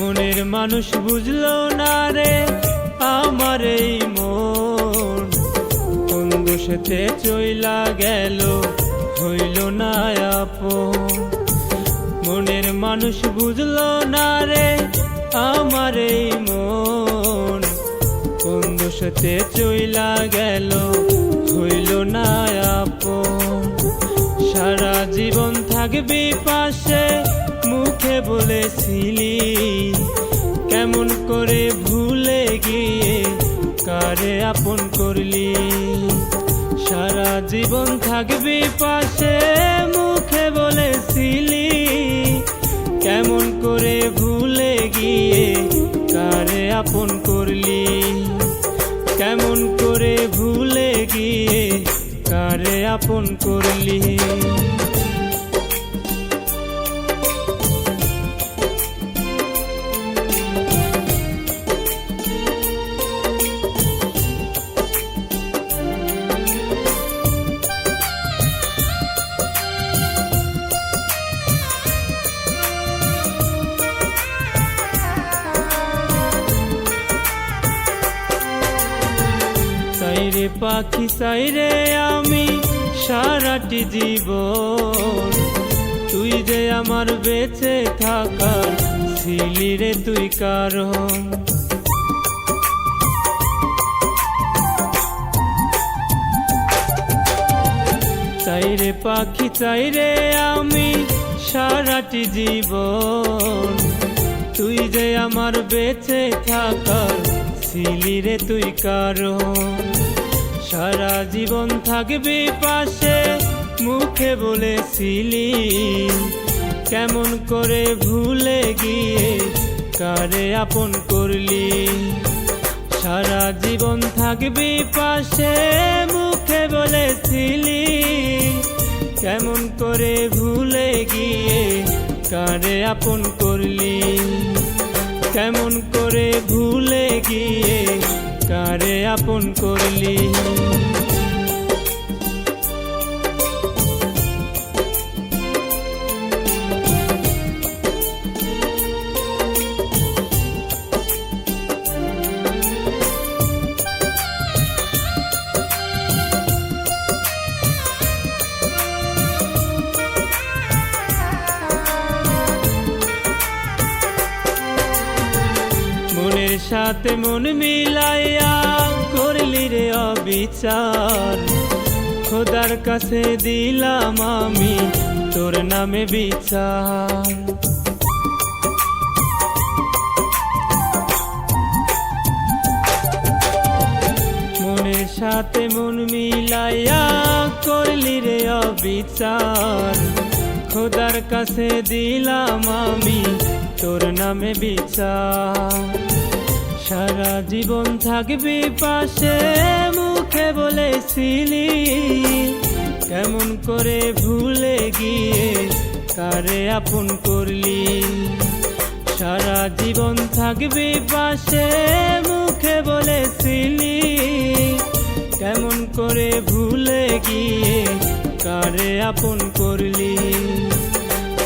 মানুষ বুঝলো না রে, আমার এই মন। কোন দোষেতে চইলা গেল, হইল না আপন। মনের মানুষ বুঝলো না রে, আমার এই মন। কোন দোষেতে চইলা গেল, হইল না আপন। সারা জীবন থাকবি পাশে বলেছিলি, কেমন করে ভুলে গিয়ে কারে আপন করলি? সারা জীবন থাকবি পাশে, মুখে বলেছিলি, কেমন করে ভুলে গিয়ে কারে আপন করলি? কেমন করে ভুলে গিয়ে কারে আপন করলি? পাখি সাইরে আমি সারাটি জীবন। তুই যে আমার বেঁচে থাকার ছিলি রে তুই কারণ। চাইরে পাখি চাইরে আমি সারাটি জীবন। তুই যে আমার বেঁচে থাকার ছিলি রে তুই কারণ। সারা জীবন থাকবি পাশে, মুখে বলেছিলি, কেমন করে ভুলে গিয়ে কারে আপন করলি? সারা জীবন থাকবি পাশে, মুখে বলেছিলি, কেমন করে ভুলে গিয়ে কারে আপন করলি? কেমন করে ভুলে গিয়ে কারে আপন করলি? সাথে মন মিলাইয়া করলি রে অবিচার। খোদার কাছে দিলাম আমি তোর নামে বিচার। মনের সাথে মন মিলাইয়া করলি রে অবিচার। খোদার কাছে দিলাম আমি তোর নামে বিচার। সারা জীবন থাকবি পাশে, মুখে বলেছিলি, কেমন করে ভুলে গিয়ে কারে আপন করলি? সারা জীবন থাকবি পাশে, মুখে বলেছিলি, কেমন করে ভুলে গিয়ে কারে আপন করলি?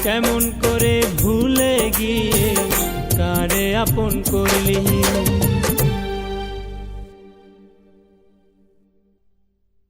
কেমন করে ভুলে গিয়ে কারে আপন করলি?